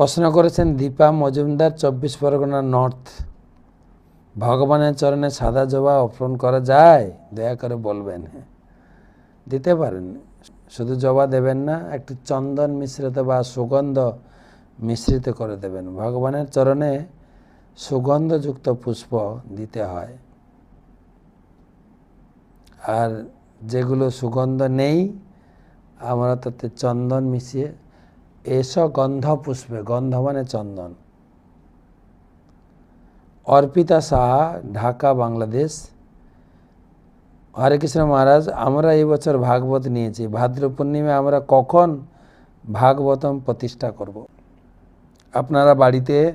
প্রশ্ন করেছেন দীপা মজুমদার, চব্বিশ পরগনা নর্থ। ভগবানের চরণে সাদা জবা অর্পণ করা যায়? দয়া করে বলবেন। দিতে পারেন। শুধু জবা দেবেন না, একটু চন্দন মিশ্রিত বা সুগন্ধ মিশ্রিত করে দেবেন। ভগবানের চরণে সুগন্ধযুক্ত পুষ্প দিতে হয়। আর যেগুলো সুগন্ধ নেই, আমরা তাতে চন্দন মিশিয়ে এস গন্ধ পুষ্পে গন্ধ মানে চন্দন। অর্পিতা সাহা ঢাকা, বাংলাদেশ। হরে কৃষ্ণ মহারাজ, আমরা বছর ভাগবত নিয়েছি। ভাদ্র পূর্ণিমা আমরা কখন ভাগবতম প্রতিষ্ঠা করব? আপনারা বাড়িতে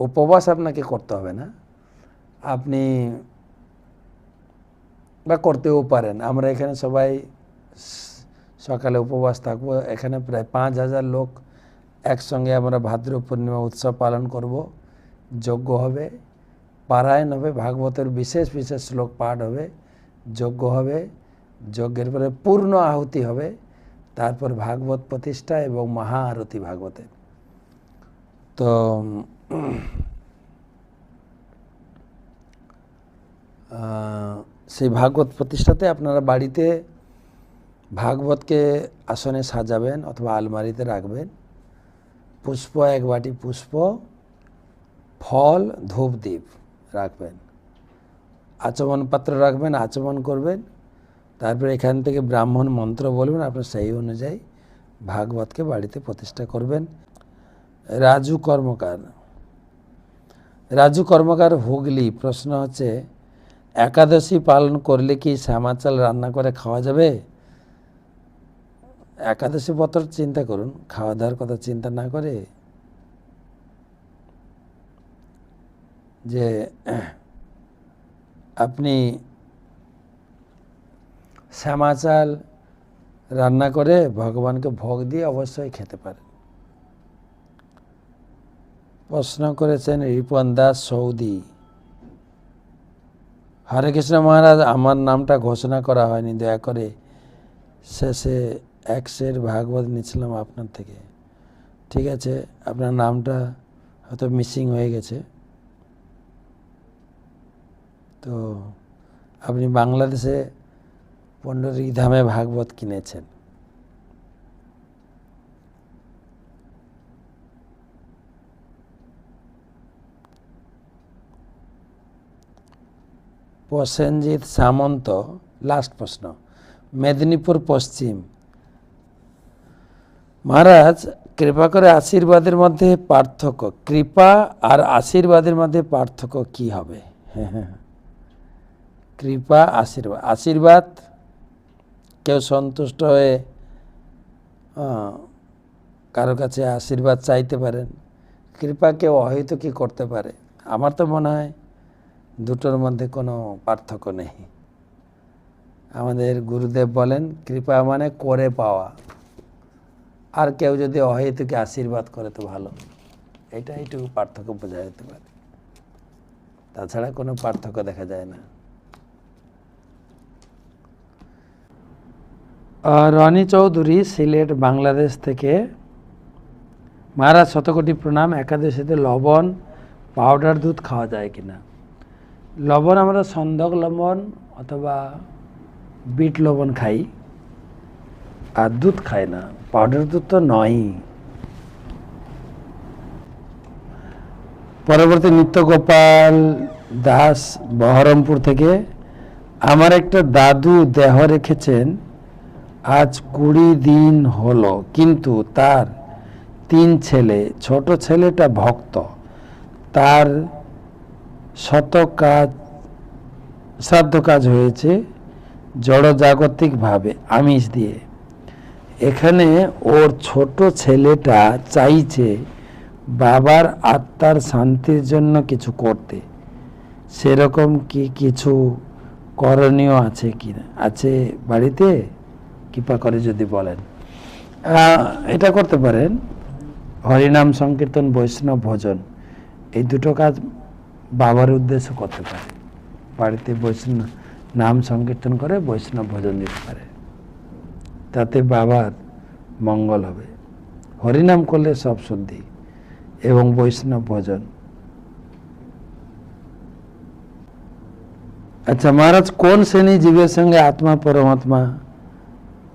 উপবাস আপনাকে করতে হবে না। আপনি বা করতেও পারেন। আমরা এখানে সবাই সকালে উপবাস থাকব। এখানে প্রায় পাঁচ হাজার লোক একসঙ্গে আমরা ভাদ্র পূর্ণিমা উৎসব পালন করব। যজ্ঞ হবে। পারায়ণ হবে। ভাগবতের বিশেষ বিশেষ শ্লোক পাঠ হবে। যজ্ঞ হবে। যজ্ঞের পরে পূর্ণ আহুতি হবে। তারপর ভাগবত প্রতিষ্ঠা এবং মহা আরতি ভাগবতের তো সেই ভাগবত প্রতিষ্ঠাতে আপনারা বাড়িতে ভাগবতকে আসনে সাজাবেন অথবা আলমারিতে রাখবেন। পুষ্প এক বাটি পুষ্প, ফল, ধূপ দ্বীপ রাখবেন। আচমন পাত্র রাখবেন, আচমন করবেন। তারপরে এখান থেকে ব্রাহ্মণ মন্ত্র বলবেন, আপনার সেই অনুযায়ী ভাগবতকে বাড়িতে প্রতিষ্ঠা করবেন। রাজু কর্মকার। রাজু কর্মকার হুগলি, প্রশ্ন হচ্ছে, একাদশী পালন করলে কি শ্যামাচাল রান্না করে খাওয়া যাবে? একাদশী পত্র চিন্তা করুন খাওয়া দাওয়ার কথা চিন্তা না করে যে আপনি শ্যামাচাল রান্না করে ভগবানকে ভোগ দিয়ে অবশ্যই খেতে পারেন। প্রশ্ন করেছেন রিপন দাস সৌদি, হরে কৃষ্ণ মহারাজ, আমার নামটা ঘোষণা করা হয়নি, দয়া করে শেষে একশের ভাগবত নিয়েছিলাম আপনার থেকে। ঠিক আছে, আপনার নামটা হয়তো মিসিং হয়ে গেছে। তো আপনি বাংলাদেশে পণ্ডরী ধামে ভাগবত কিনেছেন। প্রসেনজিৎ সামন্ত লাস্ট প্রশ্ন। মেদিনীপুর পশ্চিম। মহারাজ, কৃপা করে আশীর্বাদের মধ্যে পার্থক্য। কৃপা আর আশীর্বাদের মধ্যে পার্থক্য কি হবে? কৃপা, আশীর্বাদ। আশীর্বাদ, কেউ সন্তুষ্ট হয়ে কারও কাছে আশীর্বাদ চাইতে পারেন। কৃপা কেউ হয়তো কি করতে পারে। আমার তো মনে হয় দুটোর মধ্যে কোনো পার্থক্য নেই। আমাদের গুরুদেব বলেন, কৃপা মানে করে পাওয়া। আর কেউ যদি অহেতুকে আশীর্বাদ করে তো ভালো। এটা এইটুকু পার্থক্য বোঝা যেতে পারে। তাছাড়া কোনো পার্থক্য দেখা যায় না। রনি চৌধুরী সিলেট, বাংলাদেশ থেকে মহারাজ শতকোটি প্রণাম, একাদশীতে লবণ, পাউডার দুধ খাওয়া যায় কিনা? লবণ আমরা সন্দক লবণ অথবা বিট লবণ খাই। আর দুধ খায় না। পাউডার দুধ তো নয়ই। পরবর্তী নিত্যগোপাল দাস বহরমপুর থেকে, আমার একটা দাদু দেহ রেখেছেন, আজ কুড়ি দিন হলো, কিন্তু তার তিন ছেলে, ছোট ছেলেটা ভক্ত। তার শত কাজ শ্রাদ্ধ কাজ হয়েছে জড় জাগতিকভাবে আমিষ দিয়ে। এখানে ওর ছোট ছেলেটা চাইছে বাবার আত্মার শান্তির জন্য কিছু করতে। সেরকম কি কিছু করণীয় আছে কি না? আছে বাড়িতে? কৃপা করে যদি বলেন। এটা করতে পারেন। হরিনাম সংকীর্তন, বৈষ্ণব ভোজন, এই দুটো কাজ বাবার উদ্দেশ্য করতে পারে। বাড়িতে বৈষ্ণব, নাম সংকীর্তন করে বৈষ্ণব ভোজন দিতে পারে। তাতে বাবার মঙ্গল হবে। হরিনাম করলে সব শুদ্ধি এবং বৈষ্ণব ভোজন। আচ্ছা মহারাজ, কোন শ্রেণি জীবের সঙ্গে আত্মা, পরমাত্মা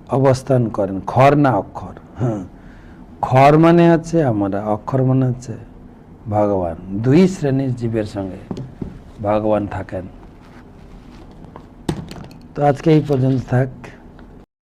অবস্থান করেন? খর না অক্ষর? হ্যাঁ। খর মানে হচ্ছে আমরা, অক্ষর মানে হচ্ছে ভগবান। দুই শ্রেণির জীবের সঙ্গে ভগবান থাকেন। তো আজকে এই পর্যন্ত থাক।